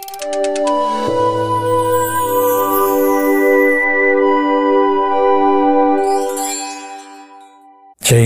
જય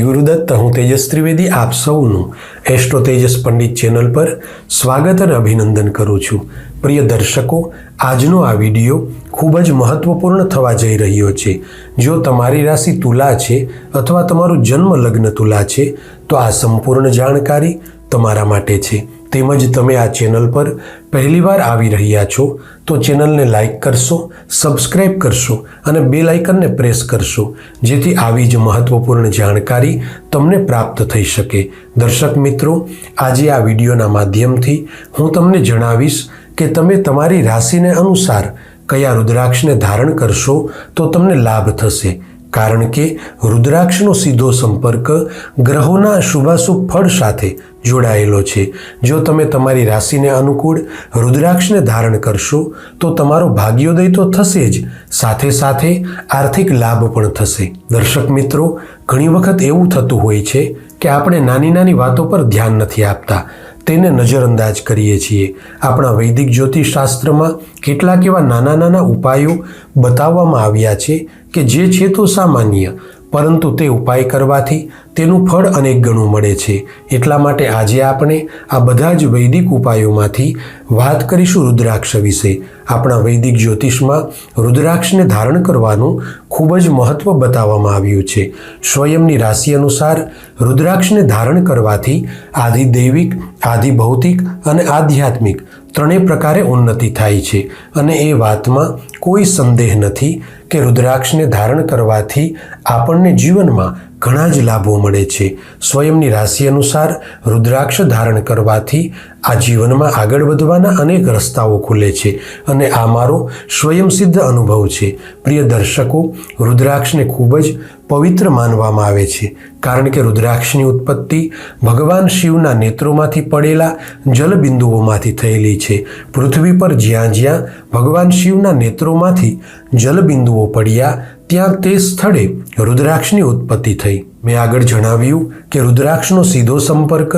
ગુરુદત્ત, હું તેજસ ત્રિવેદી આપ સૌનું એસ્ટ્રો તેજસ પંડિત ચેનલ પર સ્વાગત અને અભિનંદન કરું છું. પ્રિય દર્શકો, આજનો આ વિડિયો ખૂબ જ મહત્વપૂર્ણ થવા જઈ રહ્યો છે. જો તમારી રાશિ તુલા છે અથવા તમારું જન્મ લગ્ન તુલા છે, તો આ સંપૂર્ણ જાણકારી તમારા માટે છે. તેમજ તમે આ ચેનલ પર પહેલીવાર આવી રહ્યા છો, તો ચેનલને લાઇક કરશો, સબસ્ક્રાઇબ કરશો અને બે લાઇકનને પ્રેસ કરશો, જેથી આવી જ મહત્વપૂર્ણ જાણકારી તમને પ્રાપ્ત થઈ શકે. દર્શક મિત્રો, આજે આ વિડીયોના માધ્યમથી હું તમને જણાવીશ કે તમે તમારી રાશિને અનુસાર કયા રુદ્રાક્ષને ધારણ કરશો, તો તમને લાભ થશે. કારણ કે રુદ્રાક્ષનો સીધો સંપર્ક ગ્રહોના શુભાશુભ ફળ સાથે જોડાયેલો છે. જો તમે તમારી રાશિને અનુકૂળ રુદ્રાક્ષને ધારણ કરશો, તો તમારો ભાગ્યોદય તો થશે જ. સાથે સાથે આર્થિક લાભ પણ થશે. દર્શક મિત્રો, ઘણી વખત એવું થતું હોય છે કે આપણે નાની નાની વાતો પર ધ્યાન નથી આપતા. તેને નજરઅંદાજ કરીએ છીએ. આપણા વૈદિક જ્યોતિષશાસ્ત્રમાં કેટલાક એવા નાના નાના ઉપાયો બતાવવામાં આવ્યા છે કે જે છે તો સામાન્ય, પરંતુ તે ઉપાય કરવાથી તેનું ફળ અનેક ગણું મળે છે. એટલા માટે આજે આપણે આ બધા જ વૈદિક ઉપાયોમાંથી વાત કરીશું રુદ્રાક્ષ વિશે. આપણા વૈદિક જ્યોતિષમાં રુદ્રાક્ષને ધારણ કરવાનું ખૂબ જ મહત્વ બતાવવામાં આવ્યું છે. સ્વયંની રાશિ અનુસાર રુદ્રાક્ષને ધારણ કરવાથી આધિ દૈવિક આધિ ભૌતિક અને આધ્યાત્મિક ત્રણેય પ્રકારે ઉન્નતિ થાય છે. અને એ વાતમાં કોઈ સંદેહ નથી કે રુદ્રાક્ષને ધારણ કરવાથી આપણને જીવનમાં ઘણા જ લાભો મળે છે. સ્વયંની રાશિ અનુસાર રુદ્રાક્ષ ધારણ કરવાથી આ જીવનમાં આગળ વધવાના અનેક રસ્તાઓ ખુલે છે અને આ મારો સ્વયંસિદ્ધ અનુભવ છે. પ્રિય દર્શકો, રુદ્રાક્ષને ખૂબ જ પવિત્ર માનવામાં આવે છે. કારણ કે રુદ્રાક્ષની ઉત્પત્તિ ભગવાન શિવના નેત્રોમાંથી પડેલા જલબિંદુઓમાંથી થયેલી છે. પૃથ્વી પર જ્યાં જ્યાં ભગવાન શિવના નેત્રોમાંથી જલબિંદુઓ પડ્યા, ત્યાં તે સ્થળે રુદ્રાક્ષની ઉત્પત્તિ થઈ. મેં આગળ જણાવ્યું કે રુદ્રાક્ષનો સીધો સંપર્ક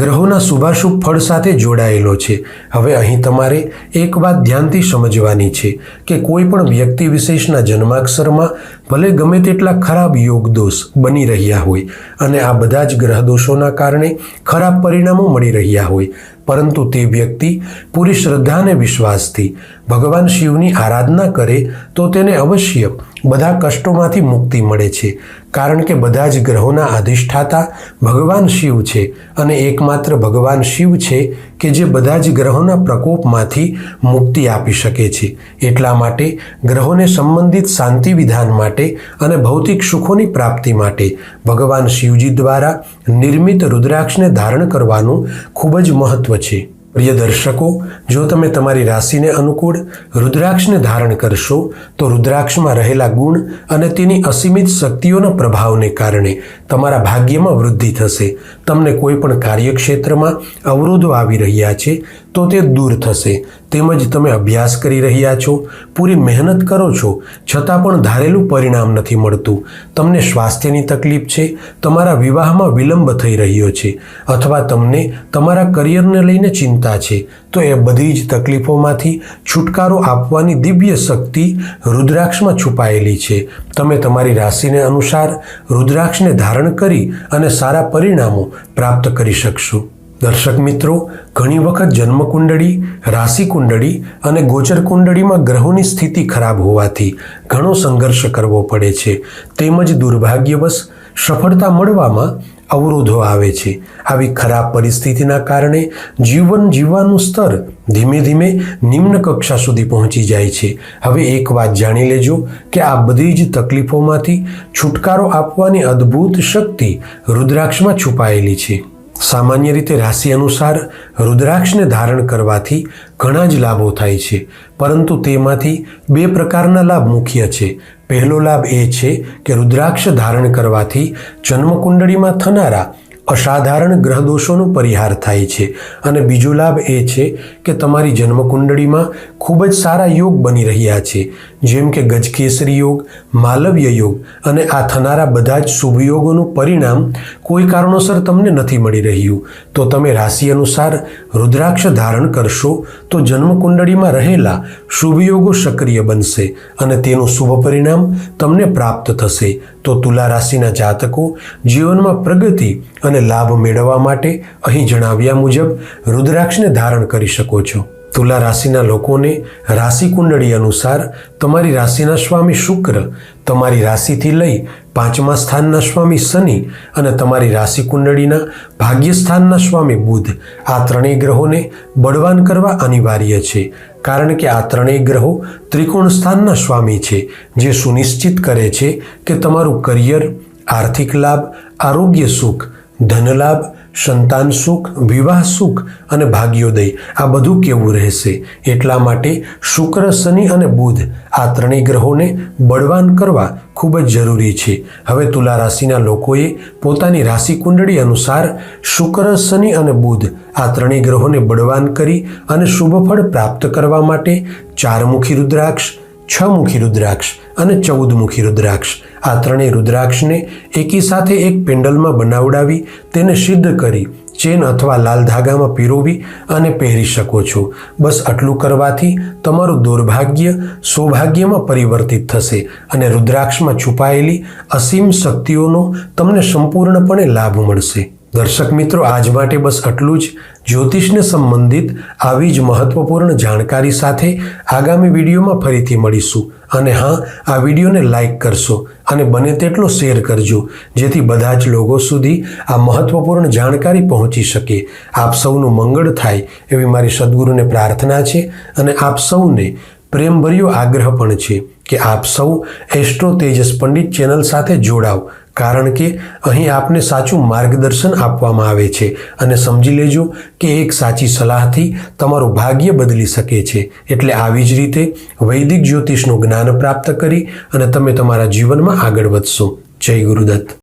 ગ્રહોના શુભાશુભ ફળ સાથે જોડાયેલો છે. હવે અહીં તમારે એક વાત ધ્યાનથી સમજવાની છે કે કોઈ પણ વ્યક્તિ વિશેષના જન્માક્ષરમાં ભલે ગમે તેટલા ખરાબ યોગ દોષ બની રહ્યા હોય અને આ બધા જ ગ્રહ દોષોના કારણે ખરાબ પરિણામો મળી રહ્યા હોય. પરંતુ તે વ્યક્તિ પૂરી શ્રદ્ધા અને વિશ્વાસથી ભગવાન શિવની આરાધના કરે તો તેને અવશ્ય બધા કષ્ટોમાંથી મુક્તિ મળે છે. કારણ કે બધા જ ગ્રહોના અધિષ્ઠાતા ભગવાન શિવ છે અને એકમાત્ર ભગવાન શિવ છે કે જે બધા જ ગ્રહોના પ્રકોપમાંથી મુક્તિ આપી શકે છે. એટલા માટે ગ્રહોને સંબંધિત શાંતિ વિધાન માટે અને ભૌતિક સુખોની પ્રાપ્તિ માટે ભગવાન શિવજી દ્વારા નિર્મિત રુદ્રાક્ષને ધારણ કરવાનું ખૂબ જ મહત્વ છે. પ્રિય દર્શકો, જો તમે તમારી રાશિને અનુકૂળ રુદ્રાક્ષને ધારણ કરશો, તો રુદ્રાક્ષમાં રહેલા ગુણ અને તેની અસીમિત શક્તિઓના પ્રભાવને કારણે તમારા ભાગ્યમાં વૃદ્ધિ થશે. તમને કોઈ પણ કાર્યક્ષેત્રમાં અવરોધો આવી રહ્યા છે તો તે દૂર થશે. તેમજ તમે અભ્યાસ કરી રહ્યા છો, પૂરી મહેનત કરો છો, છતાં પણ ધારેલું પરિણામ નથી મળતું. તમને સ્વાસ્થ્યની તકલીફ છે, તમારા વિવાહમાં વિલંબ થઈ રહ્યો છે, અથવા તમને તમારા કરિયરને લઈને ચિંતા છે, તો એ બધી જ તકલીફોમાંથી છુટકારો આપવાની દિવ્ય શક્તિ રુદ્રાક્ષમાં છુપાયેલી છે. તમે તમારી રાશિને અનુસાર રુદ્રાક્ષને ધારણ કરી અને સારા પરિણામો પ્રાપ્ત કરી શકશો. દર્શક મિત્રો, ઘણી વખત જન્મકુંડળી રાશિ કુંડળી અને ગોચર કુંડળીમાં ગ્રહોની સ્થિતિ ખરાબ હોવાથી ઘણો સંઘર્ષ કરવો પડે છે. તેમજ દુર્ભાગ્યવશ સફળતા મળવામાં અવરોધો આવે છે. આવી ખરાબ પરિસ્થિતિના કારણે જીવન જીવવાનું સ્તર ધીમે ધીમે નિમ્ન કક્ષા સુધી પહોંચી જાય છે. હવે એક વાત જાણી લેજો કે આ બધી જ તકલીફોમાંથી છુટકારો આપવાની અદ્ભુત શક્તિ રુદ્રાક્ષમાં છુપાયેલી છે. સામાન્ય રીતે રાશિ અનુસાર રુદ્રાક્ષને ધારણ કરવાથી ઘણા જ લાભો થાય છે. પરંતુ તેમાંથી બે પ્રકારના લાભ મુખ્ય છે. પહેલો લાભ એ છે કે રુદ્રાક્ષ ધારણ કરવાથી જન્મકુંડળીમાં થનારા અસાધારણ ગ્રહ દોષોનો પરિહાર થાય છે. અને બીજો લાભ એ છે કે તમારી જન્મકુંડળીમાં ખૂબ જ સારા યોગ બની રહ્યા છે. જેમ કે ગજકેસરી યોગ, માલવ્ય યોગ અને આ થનારા બધા જ શુભ યોગોનું પરિણામ કોઈ કારણોસર તમને નથી મળી રહ્યું. તો તમે રાશિ અનુસાર રુદ્રાક્ષ ધારણ કરશો, તો જન્મકુંડળીમાં રહેલા શુભયોગો સક્રિય બનશે અને તેનું શુભ પરિણામ તમને પ્રાપ્ત થશે. તો તુલા રાશિના જાતકો, જીવનમાં પ્રગતિ અને લાભ મેળવવા માટે અહીં જણાવ્યા મુજબ રુદ્રાક્ષને ધારણ કરી શકો છો. તુલા રાશિના લોકોને રાશિ કુંડળી અનુસાર તમારી રાશિના સ્વામી શુક્ર તમારી રાશિથી લઈ પાંચમા સ્થાનના સ્વામી શનિ અને તમારી રાશિ કુંડળીના ભાગ્યસ્થાનના સ્વામી બુધ આ ત્રણેય ગ્રહોને બળવાન કરવા અનિવાર્ય છે. કારણ કે આ ત્રણેય ગ્રહો ત્રિકોણ સ્થાનના સ્વામી છે, જે સુનિશ્ચિત કરે છે કે તમારું કરિયર, આર્થિક લાભ, આરોગ્ય સુખ, ધનલાભ સંતાન સુખ, વિવાહ સુખ અને ભાગ્યોદય આ બધું કેવું રહેશે? એટલા માટે શુક્ર, શનિ અને બુધ આ ત્રણેય ગ્રહોને બળવાન કરવા ખૂબ જ જરૂરી છે. હવે તુલા રાશિના લોકોએ પોતાની રાશિ કુંડળી અનુસાર શુક્ર, શનિ અને બુધ આ ત્રણેય ગ્રહોને બળવાન કરી અને શુભ ફળ પ્રાપ્ત કરવા માટે ચારમુખી રુદ્રાક્ષ છ મુખી રુદ્રાક્ષ અને ચૌદ મુખી રુદ્રાક્ષ આ ત્રણેય રુદ્રાક્ષને એકી સાથે એક પેન્ડલમાં બનાવડાવી તેને સિદ્ધ કરી ચેન અથવા લાલ ધાગામાં પીરોવી અને પહેરી શકો છો. બસ આટલું કરવાથી તમારું દુર્ભાગ્ય સૌભાગ્યમાં પરિવર્તિત થશે અને રુદ્રાક્ષમાં છુપાયેલી અસીમ શક્તિઓનો તમને સંપૂર્ણપણે લાભ મળશે. દર્શક મિત્રો, આજ માટે બસ આટલું જ. જ્યોતિષને સંબંધિત આવી જ મહત્વપૂર્ણ જાણકારી સાથે આગામી વિડીયોમાં ફરીથી મળીશું. અને હા, આ વિડીયોને લાઇક કરશો અને બને તેટલો શેર કરજો, જેથી બધા જ લોકો સુધી આ મહત્વપૂર્ણ જાણકારી પહોંચી શકે. આપ સૌનું મંગળ થાય એવી મારી સદગુરુને પ્રાર્થના છે અને આપ સૌને પ્રેમભર્યો આગ્રહ પણ છે કે આપ સૌ એસ્ટ્રો તેજસ પંડિત ચેનલ સાથે જોડાવ. કારણ કે અહીં આપને સાચું માર્ગદર્શન આપવામાં આવે છે. અને સમજી લેજો કે એક સાચી સલાહથી તમારું ભાગ્ય બદલી શકે છે. એટલે આવી જ રીતે વૈદિક જ્યોતિષનું જ્ઞાન પ્રાપ્ત કરી અને તમે તમારા જીવનમાં આગળ વધશો. જય ગુરુદત્ત.